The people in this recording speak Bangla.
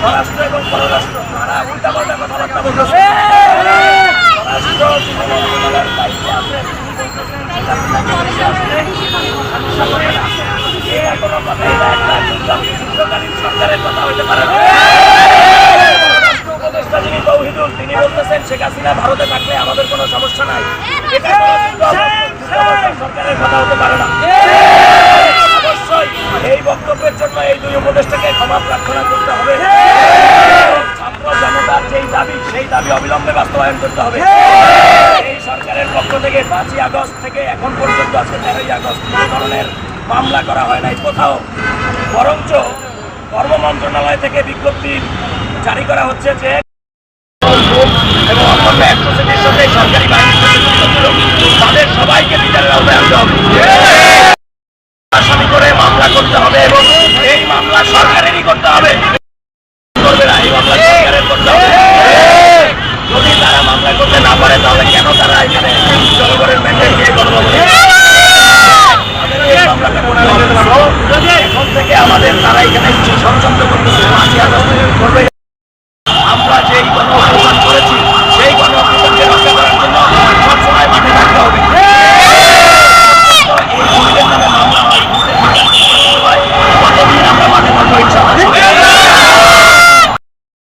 স্বরাষ্ট্র এবং পররাষ্ট্র তারা উল্টাপাল্টা কথাবার্তা বলতেছে স্বরাষ্ট্র মন্ত্রণালয়ের দায়িত্বে আছেন, সরকারের কথা হইতে পারে উপদেষ্টা যিনি তৌহিদুল, তিনি বলতেছেন শেখ হাসিনা ভারতে থাকলে আমাদের কোনো সমস্যা নাই এটা কোনো যুদ্ধ- যুদ্ধবস্থার সরকারের কথা হতে পারে না অবশ্যই এই বক্তব্যের জন্য এই দুই উপদেষ্টাকে ক্ষমা প্রার্থনা করতে হবে। ছাত্র জনতার যেই দাবি, সেই দাবি অবিলম্বে বাস্তবায়ন করতে হবে। এই সরকারের পক্ষ থেকে পাঁচই আগস্ট থেকে এখন পর্যন্ত আজকে তেরোই আগস্ট কোনো ধরনের মামলা করা হয় নাই কোথাও। বরঞ্চ কর্ম মন্ত্রণালয় থেকে বিজ্ঞপ্তি জারি করা হচ্ছে যে এবং অন্যান্য তাদের সবাইকে বিচারের আওতায় করে মামলা করতে হবে এবং মামলা সরকারেরই করতে হবে। করবে না, এই মামলা সরকারের করতে হবে। যদি তারা মামলা করতে না পারে, তাহলে কেন তারা আমাদের তারা এখানে ষড়যন্ত্র করতেছে আমরা যেই করেছি